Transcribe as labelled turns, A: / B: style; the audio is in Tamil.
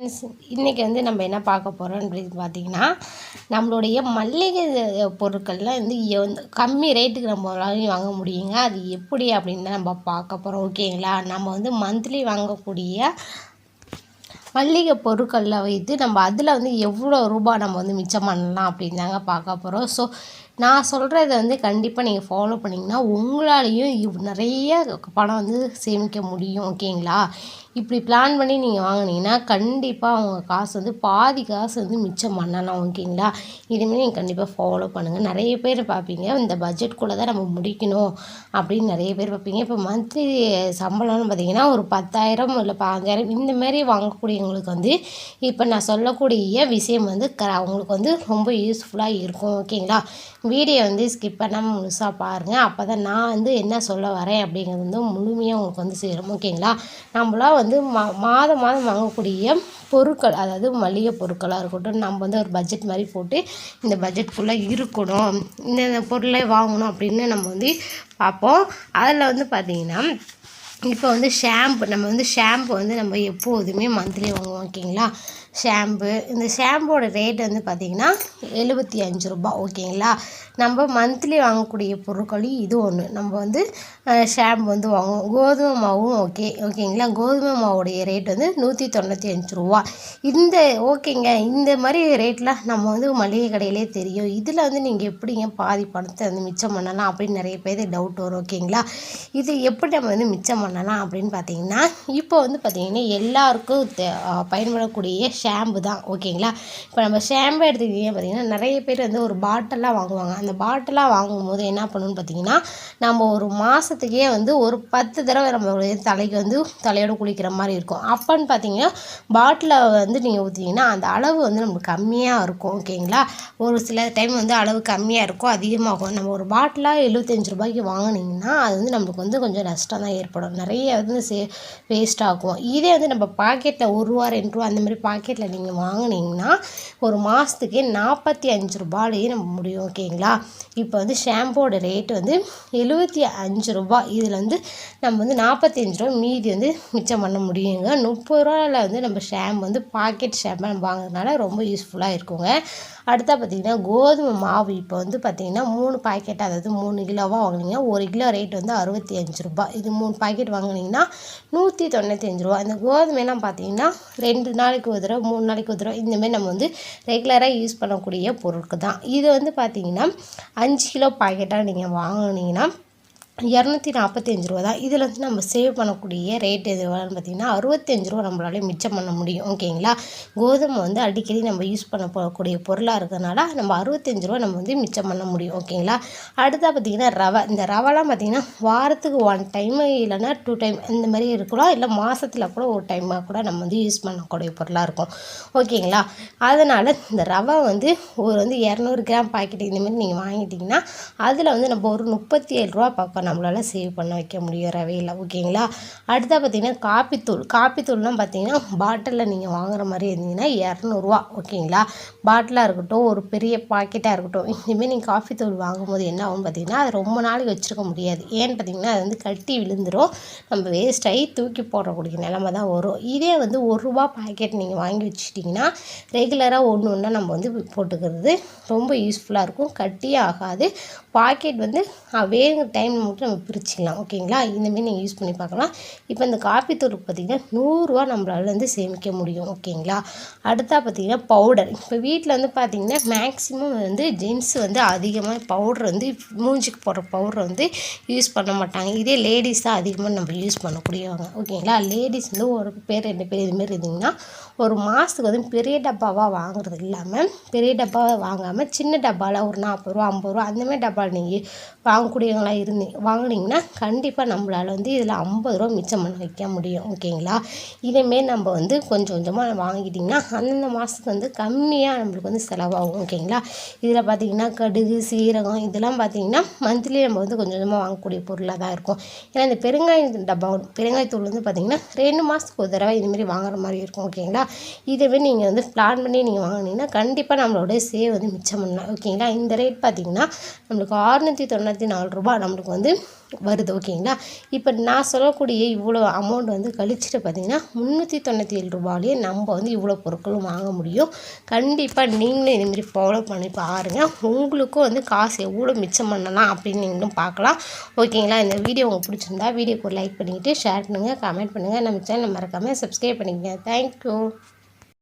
A: இன்றைக்கி வந்து நம்ம என்ன பார்க்க போகிறோம் அப்படின்னு பார்த்தீங்கன்னா நம்மளுடைய மல்லிகை பொருட்கள்லாம் வந்து கம்மி ரேட்டுக்கு நம்மளாலையும் வாங்க முடியுங்க. அது எப்படி அப்படின்னு தான் நம்ம பார்க்க போகிறோம் ஓகேங்களா நம்ம வந்து மந்த்லி வாங்கக்கூடிய மல்லிகை பொருட்களில் வைத்து நம்ம அதில் வந்து எவ்வளோ ரூபாய் நம்ம வந்து மிச்சம் பண்ணலாம் அப்படின்னு தாங்க பார்க்க போகிறோம் ஸோ நான் சொல்கிறத வந்து கண்டிப்பாக நீங்கள் ஃபாலோ பண்ணிங்கன்னா உங்களாலேயும் இவ் நிறைய பணம் வந்து சேமிக்க முடியும் ஓகேங்களா இப்படி பிளான் பண்ணி நீங்கள் வாங்குனீங்கன்னா கண்டிப்பாக உங்கள் காசு வந்து பாதி காசு வந்து மிச்சம் பண்ணலாம் ஓகேங்களா? இதுமாரி நீங்கள் கண்டிப்பாக ஃபாலோ பண்ணுங்கள் நிறைய பேர் பார்ப்பீங்க இந்த பட்ஜெட்குள்ளே தான் நம்ம முடிக்கணும் அப்படின்னு நிறைய பேர் பார்ப்பீங்க. இப்போ மந்த்லி சம்பளம்னு பார்த்தீங்கன்னா ஒரு பத்தாயிரம் இல்லை பாஞ்சாயிரம் இந்தமாரி வாங்கக்கூடியவங்களுக்கு வந்து இப்போ நான் சொல்லக்கூடிய விஷயம் வந்து க அவங்களுக்கு வந்து ரொம்ப யூஸ்ஃபுல்லாக இருக்கும் ஓகேங்களா? வீடியோ வந்து ஸ்கிப் பண்ணாமல் முழுசாக பாருங்கள் அப்போ தான் நான் வந்து என்ன சொல்ல வரேன் அப்படிங்கிறது வந்து முழுமையாக உங்களுக்கு வந்து சேரும் ஓகேங்களா? நம்மளாம் வந்து மா மாதம் மாதம் வாங்கக்கூடிய பொருட்கள் அதாவது மளிகை பொருட்களாக இருக்கட்டும் நம்ம வந்து ஒரு பட்ஜெட் மாதிரி போட்டு இந்த பட்ஜெட்குள்ளே இருக்கணும். இந்த பொருளை வாங்கணும் அப்படின்னு நம்ம வந்து பார்ப்போம். அதில் வந்து பார்த்திங்கன்னா இப்போ வந்து ஷாம்பு நம்ம வந்து ஷாம்பு வந்து நம்ம எப்போதுமே மந்த்லி வாங்குவோம் ஓகேங்களா ஷாம்பு. இந்த ஷாம்போட ரேட் வந்து பார்த்திங்கன்னா எழுபத்தி அஞ்சு ரூபா ஓகேங்களா? நம்ம மந்த்லி வாங்கக்கூடிய பொருட்களும் இது ஒன்று நம்ம வந்து ஷாம்பு வந்து வாங்குவோம். கோதுமை மாவும் ஓகே ஓகேங்களா? கோதுமை மாவுடைய ரேட் வந்து நூற்றி தொண்ணூற்றி அஞ்சு ரூபா. இந்த ஓகேங்க. இந்த மாதிரி ரேட்டில் நம்ம வந்து மளிகை கடையிலே தெரியும். இதில் வந்து நீங்கள் எப்படிங்க பாதி பணத்தை வந்து மிச்சம் பண்ணலாம் அப்படின்னு நிறைய பேர் டவுட் வரும் ஓகேங்களா? இது எப்படி நம்ம வந்து மிச்சம் பண்ணலாம் அப்படின்னு பார்த்தீங்கன்னா இப்போ வந்து பார்த்திங்கன்னா எல்லாருக்கும் தே- பயன்படக்கூடிய ஷாம்பு தான் ஓகேங்களா? இப்போ நம்ம ஷாம்பு எடுத்துக்கிட்டீங்க பார்த்தீங்கன்னா நிறைய பேர் வந்து ஒரு பாட்டிலாக வாங்குவாங்க. அந்த பாட்டிலாக வாங்கும்போது என்ன பண்ணணும்னு பார்த்தீங்கன்னா நம்ம ஒரு மாதத்துக்கே வந்து ஒரு பத்து தடவை நம்மளுடைய தலைக்கு வந்து தலையோட குளிக்கிற மாதிரி இருக்கும். அப்போன்னு பார்த்தீங்கன்னா பாட்டிலை வந்து நீங்கள் ஊற்றிங்கன்னா அந்த அளவு வந்து நமக்கு கம்மியாக இருக்கும் ஓகேங்களா? ஒரு சில டைம் வந்து அளவு கம்மியாக இருக்கும் அதிகமாகும். நம்ம ஒரு பாட்டிலாக எழுபத்தஞ்சு ரூபாய்க்கு வாங்கினீங்கன்னா அது வந்து நம்மளுக்கு வந்து கொஞ்சம் நஷ்டம் தான் ஏற்படும். நிறைய வந்து சே வேஸ்ட் ஆகும். இதே வந்து நம்ம பாக்கெட்டில் ஒரு ரூபா ரெண்டு ரூபா அந்த மாதிரி பாக்கெட் மார்க்கெட்டில் நீங்கள் வாங்குனீங்கன்னா ஒரு மாதத்துக்கே நாற்பத்தி அஞ்சு ரூபாயிலேயே நம்ம முடியும் ஓகேங்களா இப்போ வந்து ஷாம்போட ரேட் வந்து எழுபத்தி அஞ்சு ரூபா. இதில் வந்து நம்ம வந்து நாற்பத்தி அஞ்சு ரூபா மீதி வந்து மிச்சம் பண்ண முடியுங்க. முப்பது ரூபாயில் வந்து நம்ம ஷாம்பு வந்து பாக்கெட் ஷாம்பு நம்ம வாங்குறதுனால ரொம்ப யூஸ்ஃபுல்லாக இருக்குங்க. அடுத்தா பார்த்தீங்கன்னா கோதுமை மாவு இப்போ வந்து பார்த்தீங்கன்னா மூணு பாக்கெட் அதாவது மூணு கிலோவாக வாங்குனீங்கன்னா ஒரு கிலோ ரேட் வந்து அறுபத்தி அஞ்சு ரூபா இது மூணு பாக்கெட் வாங்கினீங்கன்னா நூற்றி தொண்ணூற்றி அஞ்சு ரூபா இந்த கோதுமைலாம் பார்த்தீங்கன்னா ரெண்டு நாளைக்கு ஒரு தடவை மூணு நாளைக்கு ஒரு தடவை இந்தமாரி நம்ம வந்து ரெகுலராக யூஸ் பண்ணக்கூடிய பொருட்கள் தான். இது வந்து பார்த்தீங்கன்னா அஞ்சு கிலோ பாக்கெட்டாக நீங்கள் வாங்கினீங்கன்னா இரநூத்தி நாற்பத்தஞ்சு ரூபா தான். இதில் வந்து நம்ம சேவ் பண்ணக்கூடிய ரேட் எதுவான்னு பார்த்திங்கன்னா பார்த்தீங்கன்னா அறுபத்தஞ்சு ரூபா நம்மளால மிச்சம் பண்ண முடியும். ஓகேங்களா கோதுமை வந்து அடிக்கடி நம்ம யூஸ் பண்ண போகக்கூடிய பொருளாக இருக்கிறதுனால நம்ம அறுபத்தஞ்சு ரூபா நம்ம வந்து மிச்சம் பண்ண முடியும். ஓகேங்களா அடுத்தா பார்த்தீங்கன்னா ரவை. இந்த ரவைலாம் பார்த்திங்கன்னா வாரத்துக்கு ஒன் டைம் இல்லைன்னா டூ டைம் இந்த மாதிரி இருக்கலாம். இல்லை மாதத்தில் கூட ஒரு டைமாக கூட நம்ம வந்து யூஸ் பண்ணக்கூடிய பொருளாக இருக்கும். ஓகேங்களா அதனால் இந்த ரவை வந்து ஒரு வந்து இரநூறு கிராம் பாக்கெட் இந்தமாதிரி நீங்கள் வாங்கிட்டிங்கன்னா அதில் வந்து நம்ம ஒரு முப்பத்தி ஏழு ரூபா பார்க்கணும் நம்மளால சேவ் பண்ண வைக்க முடியும் ரவையில் ஓகேங்களா அடுத்தா பார்த்தீங்கன்னா காப்பித்தூள். காப்பித்தூள்லாம் பார்த்தீங்கன்னா பாட்டிலில் நீங்கள் வாங்குற மாதிரி இருந்தீங்கன்னா இரநூறுவா. ஓகேங்களா பாட்டிலாக இருக்கட்டும் ஒரு பெரிய பாக்கெட்டாக இருக்கட்டும் இனிமேல் நீங்கள் காஃபித்தூள் வாங்கும்போது என்ன ஆகும் பார்த்தீங்கன்னா அது ரொம்ப நாளைக்கு வச்சுருக்க முடியாது. ஏன்னு பார்த்தீங்கன்னா அது வந்து கட்டி விழுந்துடும் நம்ம வேஸ்ட் ஆகி தூக்கி போடக்கூடிய நிலமை தான் வரும். இதே வந்து ஒரு ரூபா பாக்கெட் நீங்கள் வாங்கி வச்சுட்டிங்கன்னா ரெகுலராக ஒன்று ஒன்றா நம்ம வந்து போட்டுக்கிறது ரொம்ப யூஸ்ஃபுல்லாக இருக்கும். கட்டியே ஆகாது. பாக்கெட் வந்து வேறு டைம் டைம் வந்துட்டு நம்ம பிரிச்சுக்கலாம் ஓகேங்களா? இந்தமாரி நீங்கள் யூஸ் பண்ணி பார்க்கலாம். இப்போ இந்த காப்பி பார்த்திங்கன்னா பார்த்தீங்கன்னா நூறுரூவா நம்மளால வந்து சேமிக்க முடியும். ஓகேங்களா? அடுத்தா பார்த்திங்கன்னா பவுடர் இப்போ வீட்டில் வந்து பார்த்தீங்கன்னா மேக்ஸிமம் வந்து ஜென்ஸ் வந்து அதிகமாக பவுடர் வந்து மூஞ்சிக்கு போடுற பவுடர் வந்து யூஸ் பண்ண மாட்டாங்க. இதே லேடிஸ் தான் அதிகமாக நம்ம யூஸ் பண்ணக்கூடியவங்க. ஓகேங்களா? லேடிஸ் வந்து ஒரு பேர் ரெண்டு பேர் இதுமாரி இருந்தீங்கன்னா ஒரு மாதத்துக்கு வந்து பெரிய டப்பாவாக வாங்குறது இல்லாமல் பெரிய டப்பாவை வாங்காமல் சின்ன டப்பாவில் ஒரு நாற்பது ரூபா ஐம்பது ரூபா அந்தமாதிரி டப்பாவில் நீங்கள் வாங்கக்கூடியவங்களா இருந்தீங்க. வாங்கினீங்கன்னா கண்டிப்பாக நம்மளால் வந்து இதில் ஐம்பது ரூபா மிச்சம் பண்ண வைக்க முடியும். ஓகேங்களா இதேமாரி நம்ம வந்து கொஞ்சம் கொஞ்சமாக வாங்கிட்டிங்கன்னா அந்தந்த மாதத்துக்கு வந்து கம்மியாக நம்மளுக்கு வந்து செலவாகும். ஓகேங்களா இதில் பார்த்தீங்கன்னா கடுகு சீரகம் இதெல்லாம் பார்த்தீங்கன்னா மந்த்லி நம்ம வந்து கொஞ்சம் கொஞ்சமாக வாங்கக்கூடிய பொருளாக தான் இருக்கும். ஏன்னா இந்த பெருங்காய டப்பா பெருங்காயத்தூள் வந்து பார்த்தீங்கன்னா ரெண்டு மாதத்துக்கு ஒரு தடவை இதுமாரி வாங்குற மாதிரி இருக்கும். ஓகேங்களா இதுவே நீங்கள் வந்து பிளான் பண்ணி நீங்கள் வாங்கினீங்கன்னா கண்டிப்பாக நம்மளோட சேவ் வந்து மிச்சம் பண்ணலாம். ஓகேங்களா இந்த ரேட் பார்த்தீங்கன்னா நம்மளுக்கு ஆறுநூற்றி தொண்ணூற்றி நாலு ரூபா நம்மளுக்கு வந்து வருது ஓகேங்களா? இப்போ நான் சொல்லக்கூடிய இவ்வளோ அமௌண்ட் வந்து கழிச்சிட்டு பார்த்தீங்கன்னா முந்நூற்றி தொண்ணூற்றி ஏழு ரூபாயிலேயே நம்ம வந்து இவ்வளோ பொருட்களும் வாங்க முடியும். கண்டிப்பாக நீங்களும் இதுமாரி ஃபாலோ பண்ணி பாருங்கள் உங்களுக்கும் வந்து காசு எவ்வளோ மிச்சம் பண்ணலாம் அப்படின்னு நீங்களும் பார்க்கலாம். ஓகேங்களா? இந்த வீடியோ உங்களுக்கு பிடிச்சிருந்தா வீடியோக்கு ஒரு லைக் பண்ணிக்கிட்டு ஷேர் பண்ணுங்கள் கமெண்ட் பண்ணுங்கள் நம்ம சேனல் மறக்காமல் சப்ஸ்கிரைப் பண்ணிக்கங்க. தேங்க்யூ